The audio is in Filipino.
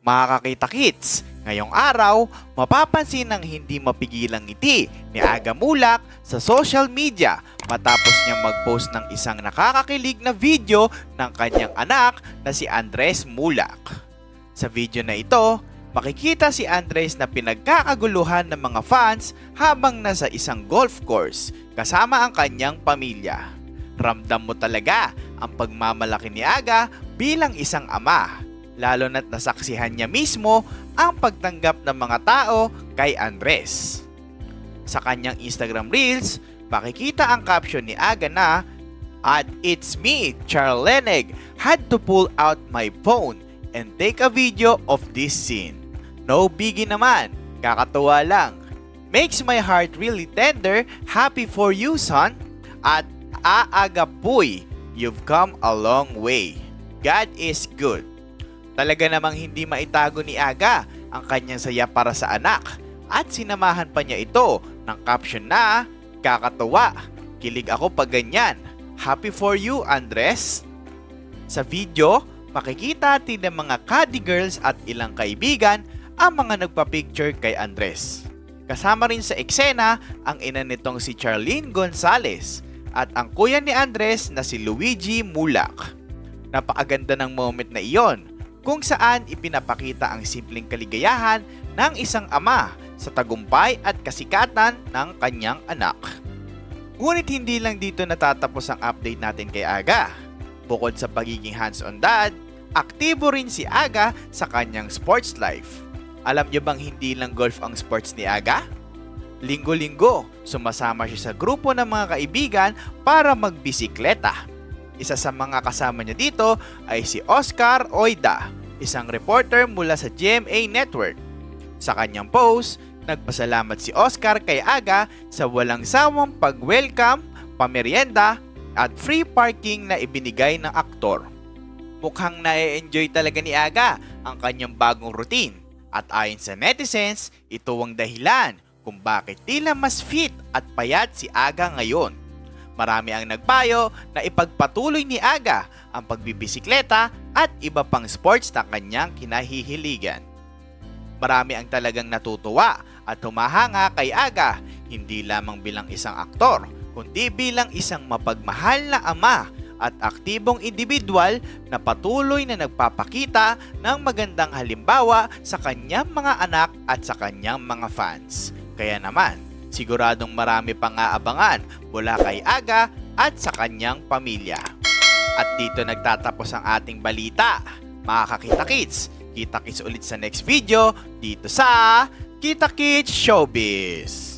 Makakakita kits, ngayong araw, mapapansin ng hindi mapigilang ngiti ni Aga Mulak sa social media matapos niya mag-post ng isang nakakakilig na video ng kanyang anak na si Andres Mulak. Sa video na ito, makikita si Andres na pinagkakaguluhan ng mga fans habang nasa isang golf course kasama ang kanyang pamilya. Ramdam mo talaga ang pagmamalaki ni Aga bilang isang ama, lalo na't nasaksihan niya mismo ang pagtanggap ng mga tao kay Andres. Sa kanyang Instagram Reels, makikita ang caption ni Aga na At it's me, Charlenig, had to pull out my phone and take a video of this scene. No biggie naman, kakatuwa lang. Makes my heart really tender, happy for you son. At aaga puy, you've come a long way. God is good. Talaga namang hindi maitago ni Aga ang kanyang saya para sa anak at sinamahan pa niya ito ng caption na kakatuwa. Kilig ako pag ganyan. Happy for you, Andres. Sa video, makikita natin ng mga caddy girls at ilang kaibigan ang mga nagpa-picture kay Andres. Kasama rin sa eksena ang ina nitong si Charlene Gonzalez at ang kuya ni Andres na si Luigi Mulak. Napakaganda ng moment na iyon kung saan ipinapakita ang simpleng kaligayahan ng isang ama sa tagumpay at kasikatan ng kanyang anak. Ngunit hindi lang dito natatapos ang update natin kay Aga. Bukod sa pagiging hands-on dad, aktibo rin si Aga sa kanyang sports life. Alam niyo bang hindi lang golf ang sports ni Aga? Linggo-linggo, sumasama siya sa grupo ng mga kaibigan para magbisikleta. Isa sa mga kasama niya dito ay si Oscar Oida, isang reporter mula sa GMA Network. Sa kanyang post, nagpasalamat si Oscar kay Aga sa walang sawang pag-welcome, pamerienda at free parking na ibinigay ng aktor. Mukhang na-enjoy talaga ni Aga ang kanyang bagong routine at ayon sa netizens, ito ang dahilan kung bakit tila mas fit at payat si Aga ngayon. Marami ang nagpayo na ipagpatuloy ni Aga ang pagbibisikleta at iba pang sports na kanyang kinahihiligan. Marami ang talagang natutuwa at humahanga kay Aga hindi lamang bilang isang aktor kundi bilang isang mapagmahal na ama at aktibong individual na patuloy na nagpapakita ng magandang halimbawa sa kanyang mga anak at sa kanyang mga fans. Kaya naman, siguradong marami pang aabangan mula kay Aga at sa kanyang pamilya. At dito nagtatapos ang ating balita. Mga kids, kita kits ulit sa next video dito sa Kita Kids Showbiz.